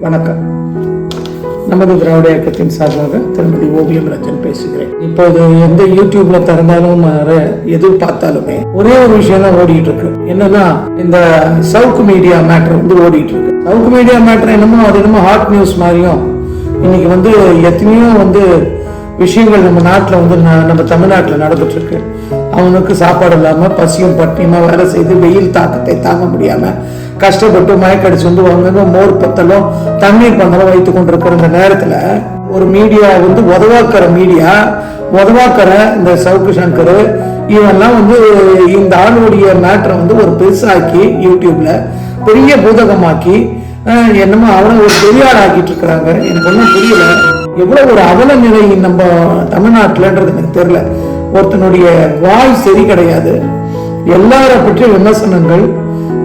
வணக்கம். நமது திராவிட இயக்கத்தின் சார்பாக திருமதி ஓவியம் ரஞ்சன் பேசுகிறேன். இப்போது எந்த யூடியூப்ல திறந்தாலும் எது பார்த்தாலுமே ஒரே ஒரு விஷயம் தான் ஓடிட்டு இருக்கு. என்னன்னா இந்த சவுக்கு மீடியா மேட்டர் வந்து ஓடிட்டு இருக்கு. சவுக்கு மீடியா மேட்டர் என்னமோ அது என்னமோ ஹாட் நியூஸ் மாதிரியும் இன்னைக்கு வந்து எத்தனையோ வந்து விஷயங்கள் நம்ம நாட்டில் வந்து ந- நம்ம தமிழ்நாட்டில் நடந்துட்டு இருக்கு. அவனுக்கு சாப்பாடு இல்லாமல் பசியும் பட்டினியுமா வேலை செய்து வெயில் தாக்கத்தை தாங்க முடியாம கஷ்டப்பட்டு மயக்கடிச்சு வந்து அங்கங்க மோர் பத்தலும் தண்ணீர் பந்தலும் வைத்து கொண்டிருக்கிற இந்த நேரத்துல ஒரு மீடியா வந்து உதவாக்கிற மீடியா உதவாக்கிற இந்த சவுக்கு சங்கர் இவெல்லாம் வந்து இந்த ஆளுடைய மேட்டரை வந்து ஒரு பெருசாக்கி யூடியூப்ல பெரிய பூதகமாக்கி என்னமோ அவனை ஒரு பெரியாள் ஆக்கிட்டு இருக்கிறாங்க. எனக்கு ஒன்றும் புரியல. எவ்வளவு ஒரு அவல நிலை நம்ம தமிழ்நாட்டில்ன்றது எனக்கு தெரியல. ஒருத்தனுடைய வாய் சரி கிடையாது. எல்லார பற்றியும் விமர்சனங்கள்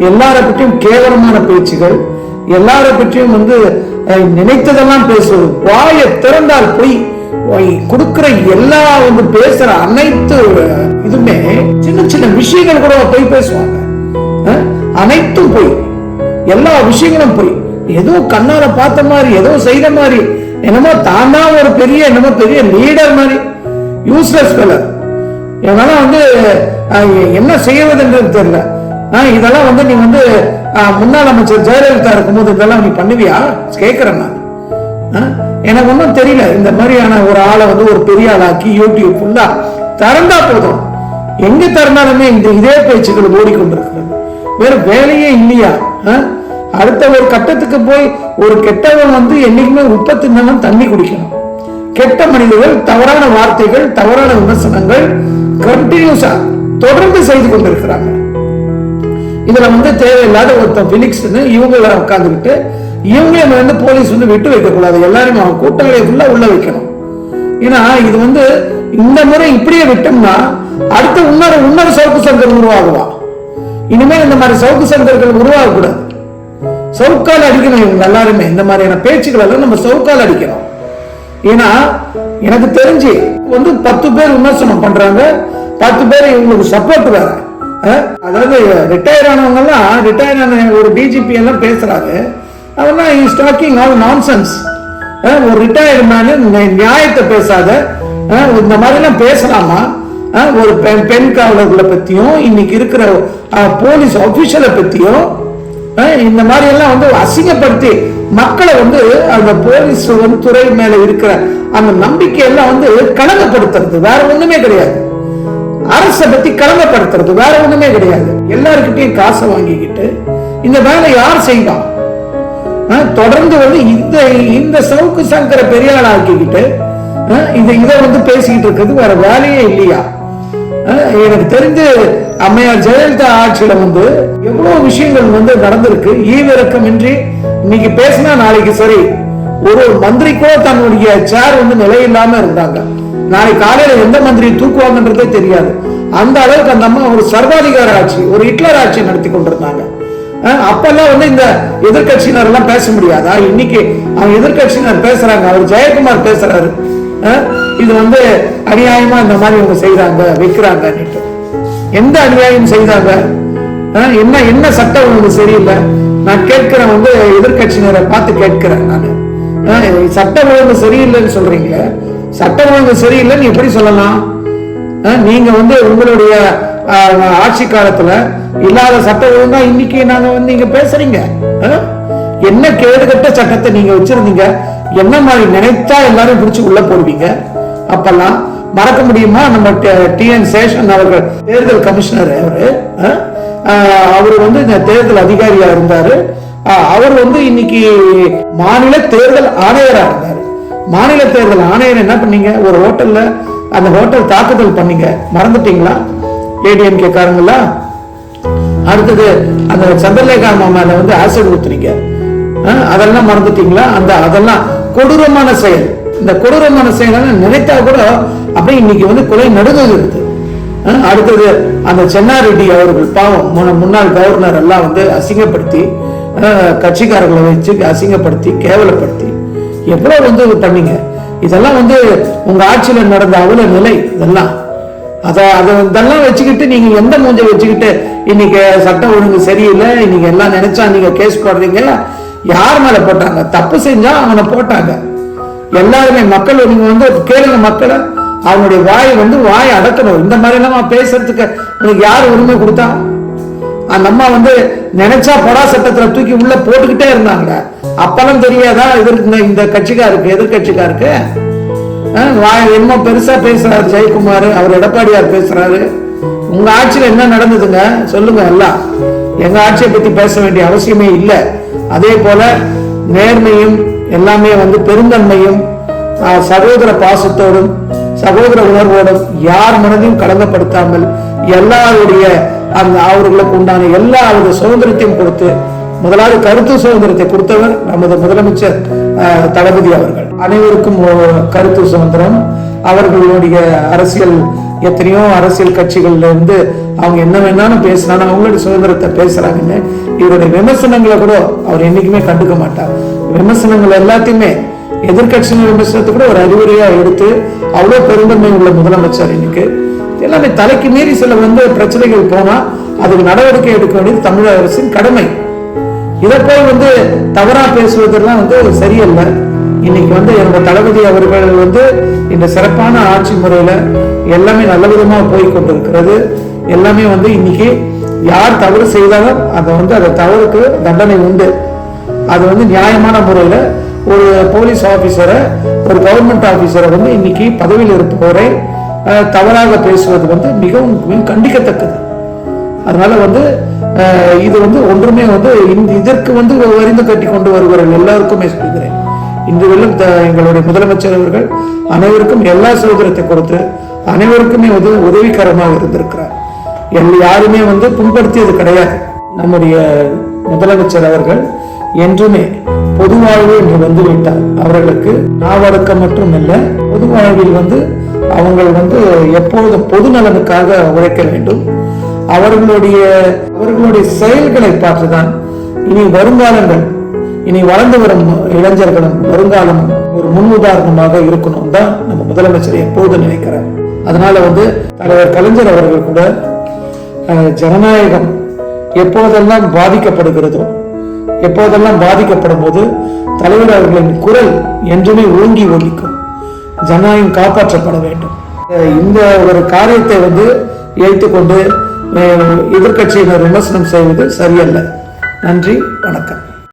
எல்லாரை பற்றியும் கேவலமான பேச்சுகள் எல்லாரை பற்றியும் வந்து நினைத்ததெல்லாம் பேசுவது. வாயை திறந்தால் போய் கொடுக்கிற எல்லா வந்து பேசுற அனைத்து இதுமே சின்ன சின்ன விஷயங்கள் கூட போய் பேசுவாங்க. அனைத்தும் போய் எல்லா விஷயங்களும் போய் ஏதோ கண்ணால பார்த்த மாதிரி ஏதோ செய்த மாதிரி என்னமோ தானா ஒரு பெரிய என்னமோ பெரிய லீடர் மாதிரி யூஸ்லெஸ் கலர் என்னால வந்து என்ன செய்வதுன்றது தெரியல. இதெல்லாம் வந்து நீ வந்து முன்னாள் அமைச்சர் ஜெயலலிதா இருக்கும்போது இதெல்லாம் நீ பண்ணுவியா? கேட்குறேன் நான். எனக்கு ஒன்றும் தெரியல. இந்த மாதிரியான ஒரு ஆளை வந்து ஒரு பெரிய ஆளாக்கி யூடியூப் ஃபுல்லா திறந்தா போதும். எங்க திறந்தாலுமே இந்த இதே பேச்சுக்கள் ஓடிக்கொண்டிருக்கிறது. வேற வேலையே இல்லையா? அடுத்த ஒரு கட்டத்துக்கு போய் ஒரு கெட்டவன் வந்து என்னைக்குமே உப்பு தின்னவன் தண்ணி குடிக்கணும். கெட்ட மனிதர்கள் தவறான வார்த்தைகள் தவறான விமர்சனங்கள் கண்டினியூஸா தொடர்ந்து செய்து கொண்டிருக்கிறாங்க இதுல வந்து தேவையில்லாத ஒருத்தன் பிலிக்ஸ்னு இவங்கள உட்காந்துக்கிட்டு இவங்களையும் வந்து போலீஸ் வந்து விட்டு வைக்கக்கூடாது. எல்லாருமே அவன் கூட்டங்களை ஃபுல்லா உள்ள வைக்கணும். ஏன்னா இது வந்து இந்த முறை இப்படியே விட்டோம்னா அடுத்து இன்னொரு இன்னொரு சவுக்கு சங்கர் உருவாகுவா இனிமேல் இந்த மாதிரி சவுக்கு சங்கர்கள் உருவாகக்கூடாது. சவுக்கால் அடிக்கணும் இவங்க எல்லாருமே. இந்த மாதிரியான பேச்சுக்கள் எல்லாம் நம்ம சவுக்கால் அடிக்கணும். ஏன்னா எனக்கு தெரிஞ்சு வந்து பத்து பேர் விமர்சனம் பண்றாங்க. பத்து பேர் இவங்களுக்கு சப்போர்ட் வேற. அதாவது ரிட்டையர் ஆனவங்கெல்லாம் ரிட்டையர் ஆன ஒரு டிஜிபி எல்லாம் பேசுறாரு. அவெல்லாம் இஸ் டாக்கிங் ஆல் நான்சென்ஸ் ஒரு ரிட்டையர் மேனு நியாயத்தை பேசாத. இந்த மாதிரிலாம் பேசலாமா? ஒரு பெண் பெண் காவலர்களை பத்தியும் இன்னைக்கு இருக்கிற போலீஸ் ஆபீஷியலை பத்தியும் இந்த மாதிரி எல்லாம் வந்து அசிங்கப்படுத்தி மக்களை வந்து அந்த போலீஸ் வந்து துறை மேல இருக்கிற அந்த நம்பிக்கை எல்லாம் வந்து களங்கப்படுத்துறது வேற ஒண்ணுமே கிடையாது. அரசை பத்தி கடமைப்படுத்துறது வேற ஒண்ணுமே கிடையாது. எல்லாருக்கிட்டையும் காசை வாங்கிக்கிட்டு இந்த வேலை யார் செய்தான் தொடர்ந்து வந்து இந்த இந்த சவுக்கு சங்கர பெரியாள் ஆக்கிக்கிட்டு இந்த இதை வந்து பேசிக்கிட்டு இருக்கிறது வேற வேலையே இல்லையா? எனக்கு தெரிஞ்சு அம்மையார் ஜெயலலிதா ஆட்சியில வந்து எவ்வளவு விஷயங்கள் வந்து நடந்திருக்கு. ஈவிரக்கமின்றி இன்னைக்கு பேசினா நாளைக்கு சரி. ஒரு ஒரு கூட தன்னுடைய சேர் வந்து நிலையில்லாம இருந்தாங்க. நாளைக்கு காலையில எந்த மந்திரி தூக்குவாங்கன்றதே தெரியாது. அந்த அளவுக்கு அந்த அம்மா ஒரு சர்வாதிகார ஆட்சி ஒரு ஹிட்லர் ஆட்சி நடத்தி கொண்டிருந்தாங்க. அப்பெல்லாம் வந்து இந்த எதிர்கட்சியினர் எல்லாம் பேச முடியாதா? இன்னைக்கு அவங்க எதிர்கட்சியினர் பேசுறாங்க அவர் ஜெயக்குமார் பேசுறாரு. இது வந்து அநியாயமா இந்த மாதிரி இவங்க செய்யறாங்க வைக்கிறாங்க எந்த அநியாயம் செய்தாங்க? என்ன என்ன சட்டம் உங்களுக்கு சரியில்லை? நான் கேட்கிறேன் வந்து எதிர்கட்சியினரை பார்த்து கேட்கிறேன் நான். சட்டம் ஒழுங்கு சரியில்லைன்னு சொல்றீங்களே சட்டம் ஒழுங்கு சரியில்லைன்னு எப்படி சொல்லலாம்? நீங்க வந்து உங்களுடைய ஆட்சி காலத்துல இல்லாத சட்ட ஒழுங்கா இன்னைக்கு நாங்க வந்து இங்க பேசுறீங்க. என்ன கேடுகட்ட சட்டத்தை நீங்க வச்சிருந்தீங்க? என்ன மாதிரி நினைத்தா எல்லாரும் பிடிச்சு உள்ள போடுவீங்க? அப்பெல்லாம் மறக்க முடியுமா? நம்ம டி என் சேஷன் அவர்கள் தேர்தல் கமிஷனர் அவரு அவர் வந்து இந்த தேர்தல் அதிகாரியா இருந்தாரு. அவர் வந்து இன்னைக்கு மாநில தேர்தல் ஆணையரா இருந்தார். மாநில தேர்தல் ஆணையர் என்ன பண்ணீங்க? ஒரு ஹோட்டல்ல அந்த ஹோட்டல் தாக்குதல் பண்ணீங்க. மறந்துட்டீங்களா? ஏடிஎம்கே காரங்களா? அடுத்தது அந்த சந்திரலேகா மேல வந்து ஆசிட் ஊத்துறீங்க அதெல்லாம் மறந்துட்டீங்களா? அந்த அதெல்லாம் கொடூரமான செயல். இந்த கொடூரமான செயலெல்லாம் நினைத்தா கூட அப்படியே இன்னைக்கு வந்து கொலை நடுங்குகிறது. அஹ், அடுத்தது அந்த சென்னாரெட்டி அவர்கள் பாவம் முன்னாள் கவர்னர் எல்லாம் வந்து அசிங்கப்படுத்தி கட்சிக்காரர்களை வச்சு அசிங்கப்படுத்தி கேவலப்படுத்தி எவ்வளவு வந்து இது பண்ணீங்க? இதெல்லாம் வந்து உங்க ஆட்சியில நடந்த அவல நிலை இதெல்லாம். அதை அதை இதெல்லாம் வச்சுக்கிட்டு நீங்க எந்த மூஞ்ச வச்சுக்கிட்டு இன்னைக்கு சட்டம் ஒழுங்கு சரியில்லை இன்னைக்கு எல்லாம் நினைச்சா நீங்க கேஸ் போடுறீங்க? யார் மேல போட்டாங்க? தப்பு செஞ்சா அவனை போட்டாங்க. எல்லாருமே மக்கள் நீங்க வந்து கேளுங்க மக்களை. அவனுடைய வாயை வந்து வாயை அடக்கணும். இந்த மாதிரி எல்லாம் பேசுறதுக்கு உனக்கு யார் உரிமை கொடுத்தா? அந்த அம்மா வந்து நினைச்சா பொடா சட்டத்துல தூக்கி உள்ள போட்டுக்கிட்டே இருந்தாங்க. அப்பெல்லாம் தெரியாதா? எதிர்க்கு இந்த கட்சிக்காருக்கு எதிர்கட்சிக்காருக்கு அஹ் என்னமோ பெருசா பேசுறாரு ஜெயக்குமார் அவர் எடப்பாடியார் பேசுறாரு. உங்க ஆட்சியில என்ன நடந்ததுங்க? சொல்லுங்க எல்லாம். எங்க ஆட்சியை பத்தி பேச வேண்டிய அவசியமே இல்லை. அதே போல நேர்மையும் எல்லாமே வந்து பெருந்தன்மையும் சகோதர பாசத்தோடும் சகோதர உணர்வோடும் யார் மனதையும் கடந்தப்படுத்தாமல் எல்லாருடைய அந்த அவர்களுக்கு உண்டான எல்லா வித சுதந்திரத்தையும் கொடுத்து முதலாவது கருத்து சுதந்திரத்தை கொடுத்தவர் நமது முதலமைச்சர் ஆஹ், தளபதி அவர்கள். அனைவருக்கும் கருத்து சுதந்திரம். அவர்களுடைய அரசியல் எத்தனையோ அரசியல் கட்சிகள்ல இருந்து அவங்க என்ன வேணாலும் பேசுறாங்க அவங்களுடைய சுதந்திரத்தை பேசுறாங்கன்னு. இவருடைய விமர்சனங்களை கூட அவர் என்னைக்குமே கண்டுக்க மாட்டார். விமர்சனங்கள் எல்லாத்தையுமே எதிர்கட்சியின் விமர்சனத்தை கூட ஒரு அறிவுரையா எடுத்து அவ்வளவு பெருந்தன்மை உள்ள முதலமைச்சர் இன்னைக்கு. எல்லாமே தலைக்கு மீறி சில வந்து பிரச்சனைகள் போனால் அதுக்கு நடவடிக்கை எடுக்க வேண்டியது தமிழக அரசின் கடமை. இதை போய் வந்து தவறாக பேசுவதெல்லாம் வந்து சரியல்ல. இன்னைக்கு வந்து என்னோட தளபதி அவர்கள் வந்து இந்த சிறப்பான ஆட்சி முறையில் எல்லாமே நல்ல விதமாக போய் கொண்டிருக்கிறது. எல்லாமே வந்து இன்னைக்கு யார் தவறு செய்தாலும் அதை வந்து அந்த தவறுக்கு தண்டனை உண்டு. அது வந்து நியாயமான முறையில் ஒரு போலீஸ் ஆஃபீஸரை ஒரு கவர்மெண்ட் ஆஃபீஸரை வந்து இன்னைக்கு பதவியில் இருப்பவரை தவறாக பேசுவது வந்து மிகவும் கண்டிக்கத்தக்கது. அதனால வந்து அஹ், இது வந்து ஒன்றுமே வந்து இந்த- இதற்கு வந்து வரிந்து கட்டி கொண்டு வருவார்கள் எல்லாருக்குமே சொல்கிறேன். இன்று வெள்ளம் எங்களுடைய முதலமைச்சர் அவர்கள் அனைவருக்கும் எல்லா சுதந்திரத்தை கொடுத்து அனைவருக்குமே வந்து உதவிகரமாக இருந்திருக்கிறார். எல் யாருமே வந்து புண்படுத்தியது கிடையாது. நம்முடைய முதலமைச்சர் அவர்கள் என்றுமே பொது வாழ்வு என்று வந்து விட்டார். அவர்களுக்கு நாவடக்கம் மட்டும் இல்லை பொது வாழ்வில் வந்து அவங்கள் வந்து எப்பொழுதும் பொது நலனுக்காக உழைக்க வேண்டும். அவர்களுடைய அவர்களுடைய செயல்களை பார்த்துதான் இனி வருங்காலங்கள் இனி வளர்ந்து வரும் இளைஞர்களும் வருங்காலம் ஒரு முன் உதாரணமாக இருக்கணும் தான் நம்ம முதலமைச்சர் எப்போது நினைக்கிறார். அதனால வந்து தலைவர் கலைஞர் அவர்கள் கூட அஹ், ஜனநாயகம் எப்போதெல்லாம் பாதிக்கப்படுகிறதோ எப்போதெல்லாம் பாதிக்கப்படும் போது தலைவர் அவர்களின் குரல் என்றுமே ஓங்கி ஒலிக்கும். ஜனநாயகம் காப்பாற்றப்பட வேண்டும். இந்த ஒரு காரியத்தை வந்து ஏற்றுக்கொண்டு எதிர்கட்சியினர் விமர்சனம் செய்வது சரியல்ல. நன்றி வணக்கம்.